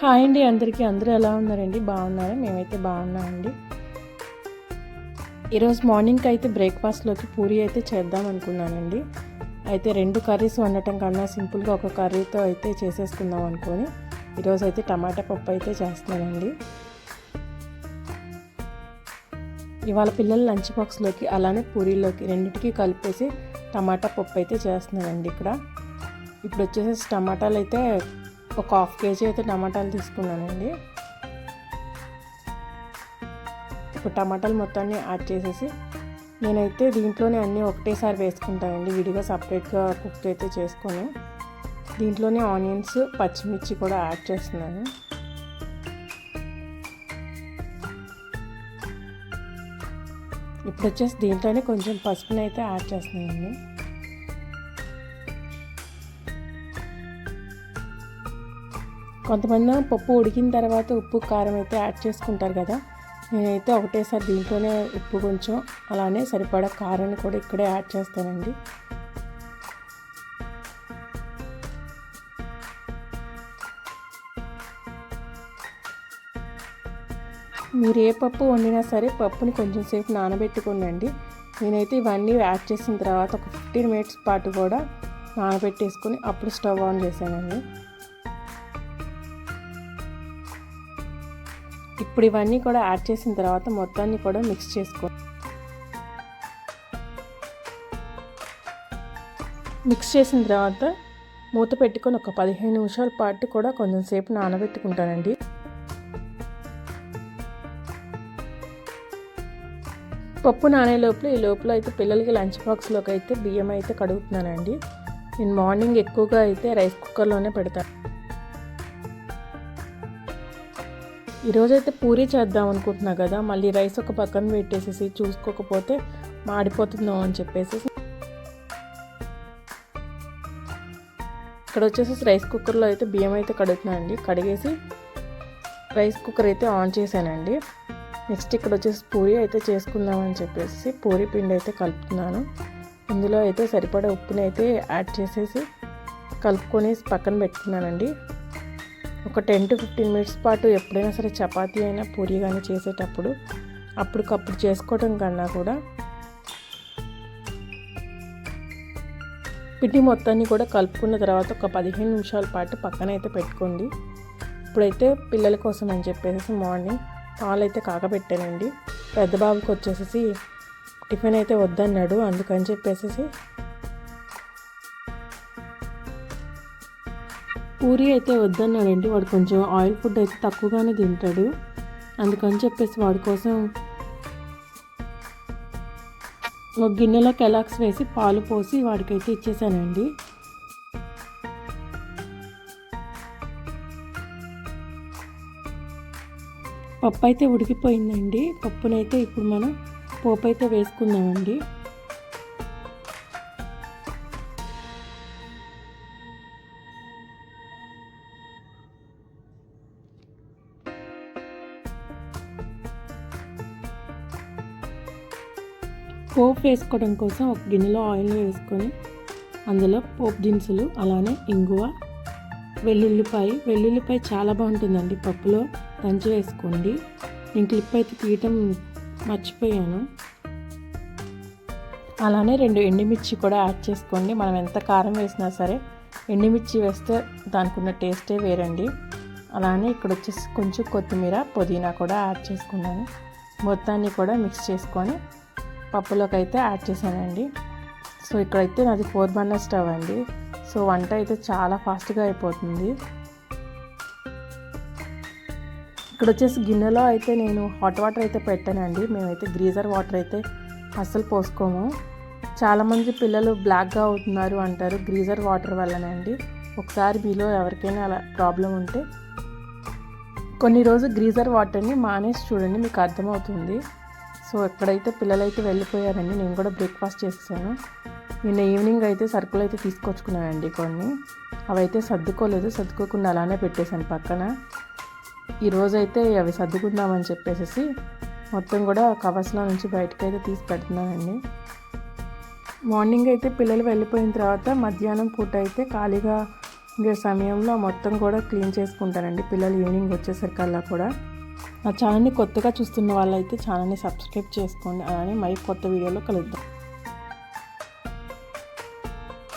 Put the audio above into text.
Hi అండి అందరికీ అందరూ ఎలా ఉన్నారండి? బాగున్నారా? మేమైతే బాగున్నామండి. ఈరోజు మార్నింగ్కి అయితే బ్రేక్ఫాస్ట్లోకి పూరి అయితే చేద్దాం అనుకున్నానండి. అయితే రెండు కర్రీస్ వండటం కన్నా సింపుల్గా ఒక కర్రీతో అయితే చేసేసుకుందాం అనుకొని ఈరోజు అయితే టమాటా పప్పు అయితే చేస్తున్నానండి. ఇవాళ పిల్లల లంచ్ బాక్స్లోకి అలానే పూరీలోకి రెండింటికి కలిపేసి టమాటా పప్పు అయితే చేస్తున్నానండి ఇక్కడ. ఇప్పుడు వచ్చేసి టమాటాలు అయితే ఒక హాఫ్ కేజీ అయితే టమాటాలు తీసుకున్నానండి. ఇప్పుడు టమాటాలు మొత్తాన్ని యాడ్ చేసేసి నేనైతే దీంట్లోనే అన్నీ ఒకటేసారి వేసుకుంటానండి విడిగా సపరేట్గా కుక్ అయితే చేసుకొని. దీంట్లోనే ఆనియన్స్ పచ్చిమిర్చి కూడా యాడ్ చేస్తున్నాను. ఇప్పుడు వచ్చేసి దీంట్లోనే కొంచెం పసుపునైతే యాడ్ చేస్తున్నానండి. కొంతమంది పప్పు ఉడికిన తర్వాత ఉప్పు కారం అయితే యాడ్ చేసుకుంటారు కదా. నేనైతే ఒకటేసారి దీంట్లోనే ఉప్పు కొంచెం అలానే సరిపడా కారాన్ని కూడా ఇక్కడే యాడ్ చేస్తానండి. మీరు ఏ పప్పు వండినా సరే పప్పుని కొంచెం సేపు నానబెట్టుకోండి నేనైతే ఇవన్నీ యాడ్ చేసిన తర్వాత ఒక ఫిఫ్టీన్ మినిట్స్ పాటు కూడా నానబెట్టేసుకొని అప్పుడు స్టవ్ ఆన్ చేశానండి. ఇప్పుడు ఇవన్నీ కూడా యాడ్ చేసిన తర్వాత మొత్తాన్ని కూడా మిక్స్ చేసుకో మిక్స్ చేసిన తర్వాత మూత పెట్టుకొని ఒక పదిహేను నిమిషాల పాటు కూడా కొంచెం సేపు నానబెట్టుకుంటానండి. పప్పు నానే లోపల ఈ లోపల అయితే పిల్లలకి లంచ్ బాక్స్లోకి అయితే బియ్యం అయితే కడుగుతున్నానండి. నేను మార్నింగ్ ఎక్కువగా అయితే రైస్ కుక్కర్లోనే పెడతాను ఈరోజైతే పూరి చేద్దాం అనుకుంటున్నా కదా మళ్ళీ రైస్ ఒక పక్కన పెట్టేసేసి చూసుకోకపోతే మాడిపోతుందో అని చెప్పేసి. ఇక్కడ వచ్చేసి రైస్ కుక్కర్లో అయితే బియ్యం అయితే కడుగుతున్నానండి. కడిగేసి రైస్ కుక్కర్ అయితే ఆన్ చేశానండి. నెక్స్ట్ ఇక్కడ వచ్చేసి పూరి అయితే చేసుకుందామని చెప్పేసి పూరి పిండి అయితే కలుపుతున్నాను. ఇందులో అయితే సరిపడా ఉప్పుని అయితే యాడ్ చేసేసి కలుపుకొని పక్కన పెట్టుకున్నానండి. ఒక టెన్ టు ఫిఫ్టీన్ మినిట్స్ పాటు ఎప్పుడైనా సరే చపాతీ అయినా పూరి కానీ చేసేటప్పుడు అప్పటికప్పుడు చేసుకోవటం కన్నా కూడా పిండి మొత్తాన్ని కూడా కలుపుకున్న తర్వాత ఒక పదిహేను నిమిషాల పాటు పక్కన అయితే పెట్టుకోండి. ఇప్పుడైతే పిల్లల కోసం అని చెప్పేసి మార్నింగ్ పాలు అయితే కాకబెట్టానండి పెద్ద బాబుకి వచ్చేసేసి టిఫిన్ అయితే వద్దన్నాడు. అందుకని చెప్పేసి పూరి అయితే వద్దన్నాడండి. వాడు కొంచెం ఆయిల్ ఫుడ్ అయితే తక్కువగానే తింటాడు. అందుకని చెప్పేసి వాడి కోసం ఒక గిన్నెలో కెలాక్స్ వేసి పాలు పోసి వాడికైతే ఇచ్చేసానండి. పప్పు అయితే ఉడికిపోయిందండి. పప్పునైతే ఇప్పుడు మనం పోపు అయితే వేసుకుందామండి. పోపు వేసుకోవడం కోసం ఒక గిన్నెలో ఆయిల్ వేసుకొని అందులో పోపు దినుసులు అలానే ఇంగువ వెల్లుల్లిపాయ. వెల్లుల్లిపాయ చాలా బాగుంటుందండి. పప్పులో దంచి వేసుకోండి. నేను క్లిప్ అయితే తీయటం మర్చిపోయాను. అలానే రెండు ఎండుమిర్చి కూడా యాడ్ చేసుకోండి. మనం ఎంత కారం వేసినా సరే ఎండుమిర్చి వేస్తే దానికి ఉన్న టేస్టే వేరండి. అలానే ఇక్కడ వచ్చేసి కొంచెం కొత్తిమీర పుదీనా కూడా యాడ్ చేసుకున్నాను. మొత్తాన్ని కూడా మిక్స్ చేసుకొని పప్పులోకి అయితే యాడ్ చేశానండి. సో ఇక్కడైతే నాది ఫోర్ బర్నర్ స్టవ్ అండి. సో వంట అయితే చాలా ఫాస్ట్గా అయిపోతుంది. ఇక్కడ వచ్చేసి గిన్నెలో అయితే నేను హాట్ వాటర్ అయితే పెట్టానండి. మేమైతే గ్రీజర్ వాటర్ అయితే అస్సలు పోసుకోము. చాలామంది పిల్లలు బ్లాక్గా అవుతున్నారు అంటారు గ్రీజర్ వాటర్ వల్లనండి ఒకసారి మీలో ఎవరికైనా అలా ప్రాబ్లం ఉంటే కొన్ని రోజు గ్రీజర్ వాటర్ని మానేసి చూడండి మీకు అర్థమవుతుంది. సో ఎక్కడైతే పిల్లలైతే వెళ్ళిపోయారండి నేను కూడా బ్రేక్ఫాస్ట్ చేసేసాను. నిన్న ఈవినింగ్ అయితే సరుకులు అయితే తీసుకొచ్చుకున్నానండి కొన్ని. అవైతే సర్దుకోలేదు సర్దుకోకుండా అలానే పెట్టేశాను పక్కన. ఈరోజైతే అవి సర్దుకుందామని చెప్పేసి మొత్తం కూడా కవర్స్లో నుంచి బయటకు అయితే తీసి పెడుతున్నానండి. మార్నింగ్ అయితే పిల్లలు వెళ్ళిపోయిన తర్వాత మధ్యాహ్నం పూట అయితే ఖాళీగా ఇంకా సమయంలో మొత్తం కూడా క్లీన్ చేసుకుంటానండి పిల్లలు ఈవినింగ్ వచ్చేసరికల్లా కూడా. నా ఛానల్ని కొత్తగా చూస్తున్న వాళ్ళైతే ఛానల్ని సబ్స్క్రైబ్ చేసుకోండి. అలానే మరి కొత్త వీడియోలో కలుద్దాం.